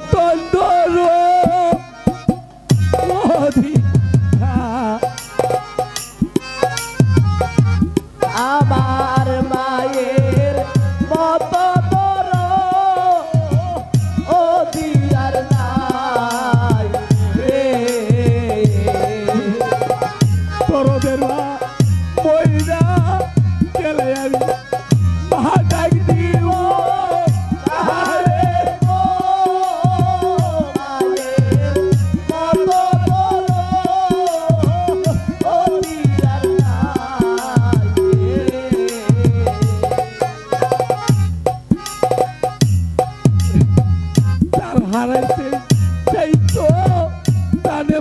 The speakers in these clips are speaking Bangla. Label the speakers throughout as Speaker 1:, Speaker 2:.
Speaker 1: Panda!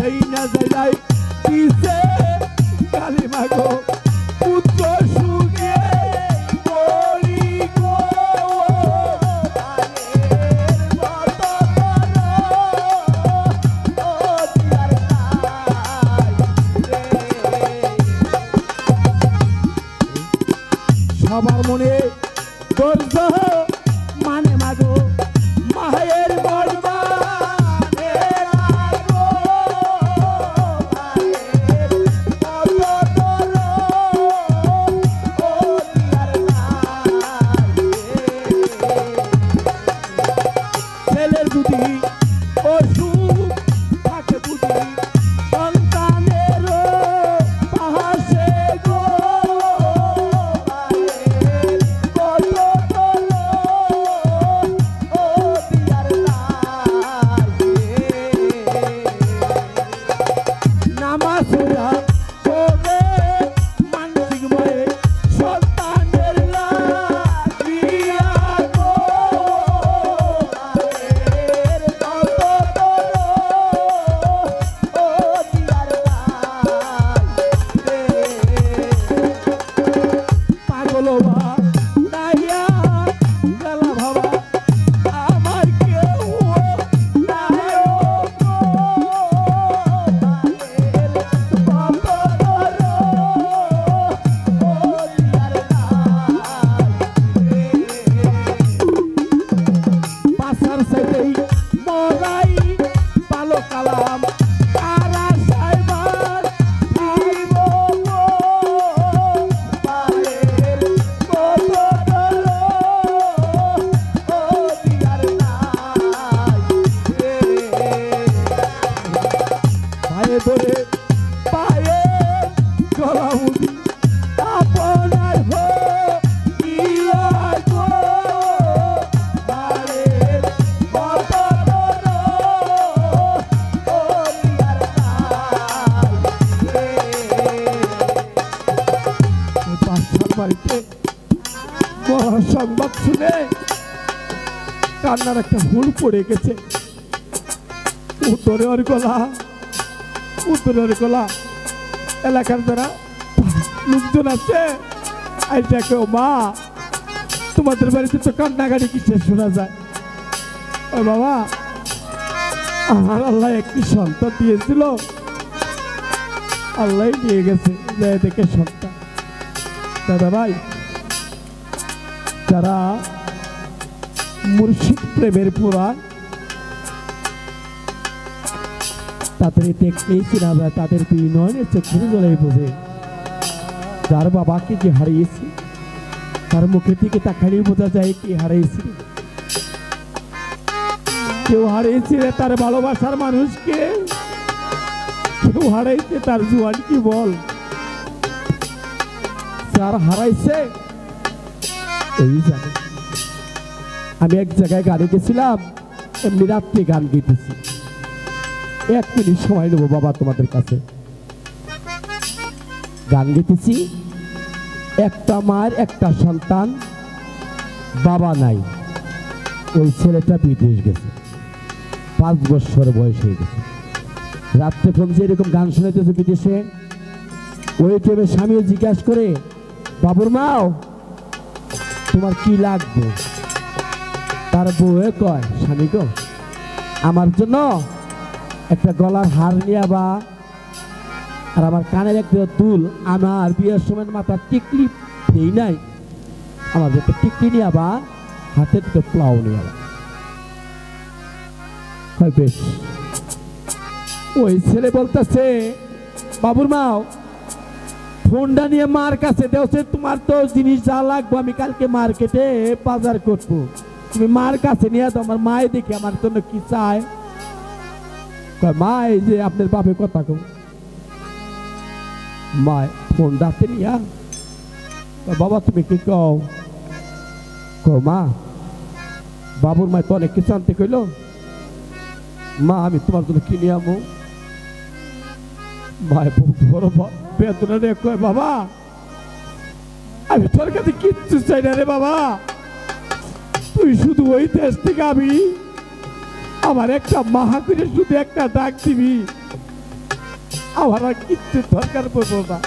Speaker 1: সেই না যাই কিসে কালিমা গো পুত্র সুখে করি সবার মনে দরজা Lord. কান্নার একটা হুল পড়ে গেছে। উত্তরে ওর গলা উত্তরে ওর গলা। এলাকার যারা লোকজন আছে আইসা কেউ মা, তোমাদের বাড়িতে তো কান্নাকাটি কিসে শোনা যায়? ও বাবা, আমার আল্লাহ একটি সন্তান দিয়েছিল। আল্লাহ দিয়ে গেছে দেখে সন্তান। দাদা ভাই, যারা মুর্শিদ প্রেমের পুরাণ তাদের দেখলেই চেনা যায় তাদের দুই নয়নের চোখের জলে বোঝে। যার বাবাকে যে হারিয়েছি, তার মুখের দিকে তাকালেই বোঝা যায় কি হারিয়েছি। কেউ হারিয়েছে রে তার ভালোবাসার মানুষকে, কেউ হারাইছে তার জুয়ান কি বল। যার হারাইছে, এই জানে। আমি এক জায়গায় গানে গেছিলাম, এমনি রাত্রে গান গেতেছি এক মিনিট সময় নেব বাবা তোমাদের কাছে। গান গেতেছি একটা মায়ের, একটা সন্তান, বাবা নাই। ওই ছেলেটা বিদেশ গেছে। পাঁচ বছর বয়স হয়ে গেছে। রাত্রে ফোন যে এরকম গান শোনাইতেছে বিদেশে, ওই টাইমে স্বামী জিজ্ঞাসা করে, বাবুর মাও তোমার কি লাগবে? তার বউয়ে কয়, স্বামী গো, আমার জন্য একটা গলার হার নিয়ে বা, আর আমার কানের একটা দুল আমার বিয়ের সময় মাথার টিকলি দেই নাই। আমার একটা টিকলি নিয়ে বা হাতের একটা প্লাও নিয়ে হয় বেশ। ওই ছেলে বলতেছে, বাবুর মাও, ফোনটা নিয়ে মার কাছে দেওছে, তোমার তো জিনিস যা লাগবে আমি কালকে মার্কেটে বাজার করব। তুমি মার কাছে নিয়ে তো আমার মায়ে দেখে আমার জন্য কি চায়? মা এই যে আপনার বাপে কথা কম মা ফোন রাতে নিয়া। বাবা, তুমি কি কও? কও মা, বাবুর মায় তো অনেক কিছু আনতে কইলো। মা, আমি তোমার জন্য কিনে আমো মায় বড় বেদনা নিয়ে কয়, বাবা, আমি তোর কাছে কিচ্ছু চাই না রে, বাবা। তুই শুধু ওই দেশ থেকে আমি আমার একটা মাহা শুধু একটা ডাক দিবি। আমার আর কিচ্ছু দরকার পড়ব না।